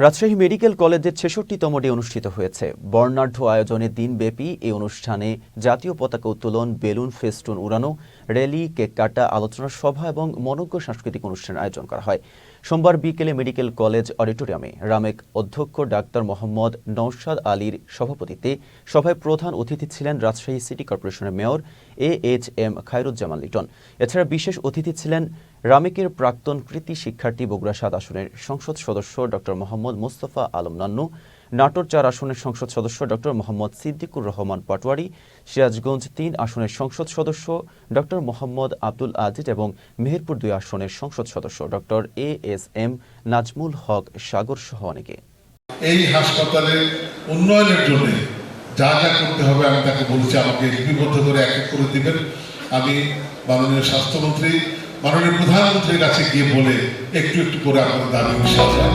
Rajshahi medical কলেজের ছেষট্টিতম day অনুষ্ঠিত হয়েছে। বর্ণাঢ্য আয়োজনে দিনব্যাপী এই অনুষ্ঠানে জাতীয় পতাকা উত্তোলন, বেলুন, ফেস্টুন উড়ানো, র্যালি, কেক কাটা, আলোচনা সভা এবং মনজ্ঞ সাংস্কৃতিক অনুষ্ঠানের আয়োজন করা হয়। সোমবার বিকেলে মেডিকেল কলেজ অডিটোরিয়ামে রামেক অধ্যক্ষ ডাক্তার মোহাম্মদ নৌশাদ আলীর সভাপতিত্বে সভায় প্রধান অতিথি ছিলেন রাজশাহী সিটি কর্পোরেশনের mayor A H M Khairuzzaman Liton. এছাড়া বিশেষ অতিথি ছিলেন রামেকের প্রাক্তন কৃতি শিক্ষার্থী বগুড়া সাত আসনের সংসদ সদস্য ডক্টর মোহাম্মদ মুস্তফা আলম নান্নু, নাটোর চার আসনের সংসদ সদস্য ডক্টর মোহাম্মদ সিদ্দিকুর রহমান পাটোয়ারি সিরাজগঞ্জ তিন আসনের সংসদ সদস্য ডক্টর মোহাম্মদ আব্দুল আজিজ এবং মেহেরপুর দুই আসনের সংসদ সদস্য doctor A S M Nazmul Haque Sagar সহ অনেকে। এই হাসপাতালের উন্নয়নের জন্য যা যা করতে হবে আমি তাকে বলেছি, আমাকে লিপিবদ্ধ করে এক এক করে দিবেন। আমি মাননীয় স্বাস্থ্যমন্ত্রী, মাননীয় প্রধানমন্ত্রীর কাছে গিয়ে বলে একটু একটু করে আমাদের দাবি সাজায়